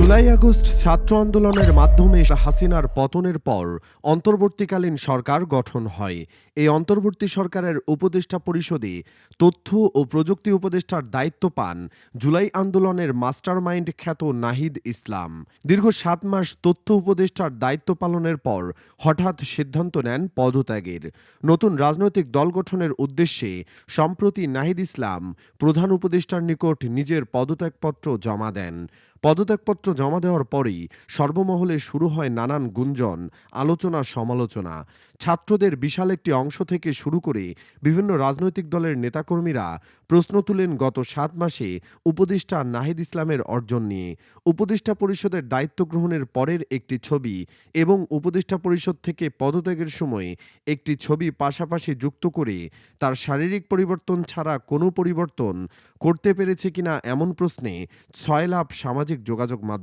July August ছাত্র আন্দোলনের মাধ্যমে হাসিনার পতনের পর অন্তর্বর্তীকালীন সরকার গঠন হয়। এই অন্তর্বর্তী সরকারের উপদেষ্টা পরিষদে তথ্য ও প্রযুক্তি উপদেষ্টার দায়িত্ব পান জুলাই আন্দোলনের মাস্টারমাইন্ড খ্যাত নাহিদ ইসলাম। দীর্ঘ সাত মাস তথ্য উপদেষ্টার দায়িত্ব পালনের পর হঠাৎ সিদ্ধান্ত নেন পদত্যাগের। নতুন রাজনৈতিক দল গঠনের উদ্দেশ্যে সম্প্রতি নাহিদ ইসলাম প্রধান উপদেষ্টার নিকট নিজের পদত্যাগপত্র জমা দেন। পদত্যাগপত্র জমা দেওয়ার পরেই সর্বমহলে শুরু হয় নানান গুঞ্জন, আলোচনা, সমালোচনা। ছাত্রদের বিশাল একটি অংশ থেকে শুরু করে বিভিন্ন রাজনৈতিক দলের নেতাকর্মীরা প্রশ্ন তুলেন গত সাত মাসে উপদেষ্টা নাহিদ ইসলামের অর্জন নিয়ে। উপদেষ্টা পরিষদের দায়িত্ব গ্রহণের পরের একটি ছবি এবং উপদেষ্টা পরিষদ থেকে পদত্যাগের সময় একটি ছবি পাশাপাশি যুক্ত করে তার শারীরিক পরিবর্তন ছাড়া কোনো পরিবর্তন করতে পেরেছে কিনা এমন প্রশ্নে ছয় লাভ সামাজিক যোগাযোগ মাধ্যম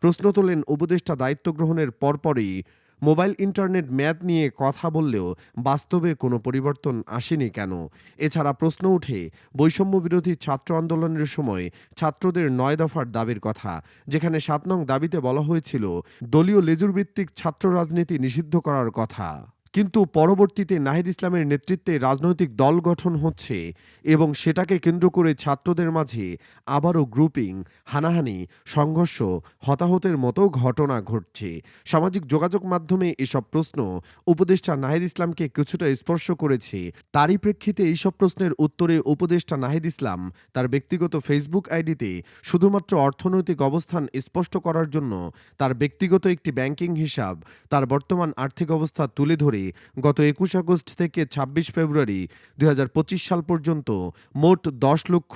প্রশ্ন তোলেন, উপদেষ্টা দায়িত্ব গ্রহণের পরপরই মোবাইল ইন্টারনেট ম্যাদ নিয়ে কথা বললেও বাস্তবে কোনো পরিবর্তন আসেনি কেন? এছাড়া প্রশ্ন উঠে বৈষম্য বিরোধী ছাত্র আন্দোলনের সময় ছাত্রদের নয় দফার দাবির কথা, যেখানে সাত নং দাবিতে বলা হয়েছিল, দলীয় লেজুরভিত্তিক ছাত্র রাজনীতি নিষিদ্ধ করার কথা। কিন্তু পরবর্তীতে নাহিদ ইসলামের নেতৃত্বে রাজনৈতিক দল গঠন হচ্ছে এবং সেটাকে কেন্দ্র করে ছাত্রদের মাঝে আবারও গ্রুপিং হানাহানি, সংঘর্ষ, হতাহতের মতো ঘটনা ঘটছে। সামাজিক যোগাযোগ মাধ্যমে এসব প্রশ্ন উপদেষ্টা নাহিদ ইসলামকে কিছুটা স্পর্শ করেছে। তারই প্রেক্ষিতে এইসব প্রশ্নের উত্তরে উপদেষ্টা নাহিদ ইসলাম তার ব্যক্তিগত ফেসবুক আইডিতে শুধুমাত্র অর্থনৈতিক অবস্থান স্পষ্ট করার জন্য তার ব্যক্তিগত একটি ব্যাংকিং হিসাব, তার বর্তমান আর্থিক অবস্থা তুলে ধরে গত একুশ আগস্ট থেকে ছাব্বিশ ফেব্রুয়ারি দু হাজার পঁচিশ সাল পর্যন্ত মোট দশ লক্ষ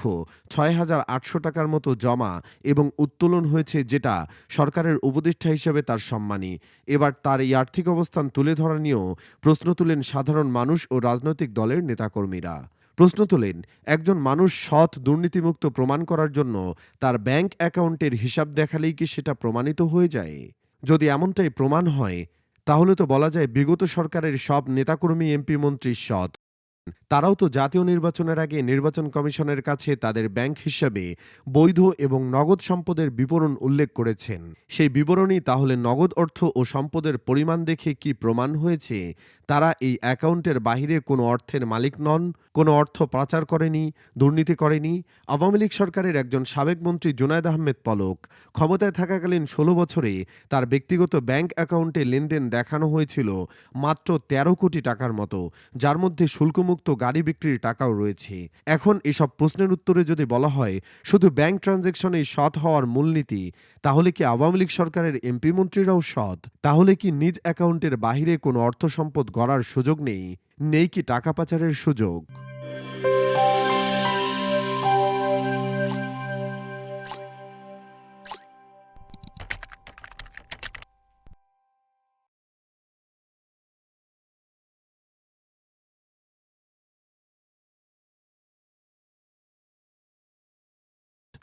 ছয় হাজার আটশো টাকার মতো জমা এবং উত্তোলন হয়েছে যেটা সরকারের উপদেষ্টা হিসেবে তার সম্মানী। এবার তার এই আর্থিক অবস্থান তুলে ধরা নিয়েও প্রশ্ন তুলেন সাধারণ মানুষ ও রাজনৈতিক দলের নেতাকর্মীরা। প্রশ্ন তোলেন, একজন মানুষ সৎ, দুর্নীতিমুক্ত প্রমাণ করার জন্য তার ব্যাংক অ্যাকাউন্টের হিসাব দেখালেই কি সেটা প্রমাণিত হয়ে যায়? যদি এমনটাই প্রমাণ হয় তাহলে তো বলা যায় বিগত সরকারের সব নেতাকর্মী এমপি মন্ত্রী সৎ। তারাও তো জাতীয় নির্বাচনের আগে নির্বাচন কমিশনের কাছে তাদের ব্যাংক হিসাবে বৈধ এবং নগদ সম্পদের বিবরণ উল্লেখ করেছেন। সেই বিবরণী তাহলে নগদ অর্থ ও সম্পদের পরিমাণ দেখে কি প্রমাণ হয়েছে? তারা এই অ্যাকাউন্টের বাহিরে কোনো অর্থের মালিক নন, কোনো অর্থ পাচার করেনি, দুর্নীতি করেনি। আওয়ামী লীগ সরকারের একজন সাবেক মন্ত্রী জুনায়দ আহমেদ পলক ক্ষমতায় থাকাকালীন ষোলো বছরে তার ব্যক্তিগত ব্যাংক অ্যাকাউন্টে লেনদেন দেখানো হয়েছিল মাত্র তেরো কোটি টাকার মতো, যার মধ্যে শুল্কমুক্ত গাড়ি বিক্রির টাকাও রয়েছে। এখন এসব প্রশ্নের উত্তরে যদি বলা হয়, শুধু ব্যাংক ট্রানজ্যাকশনে সৎ হওয়ার মূলনীতি, তাহলে কি আওয়ামী লীগ সরকারের এমপি মন্ত্রীরাও সৎ? তাহলে কি নিজ অ্যাকাউন্টের বাহিরে কোনো অর্থ সম্পদ গড়ার সুযোগ নেই? নেই কি টাকা পাচারের সুযোগ?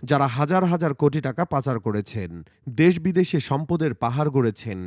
যারা হাজার হাজার কোটি টাকা পাচার করেছেন দেশ বিদেশে সম্পদের পাহাড় গড়েছেন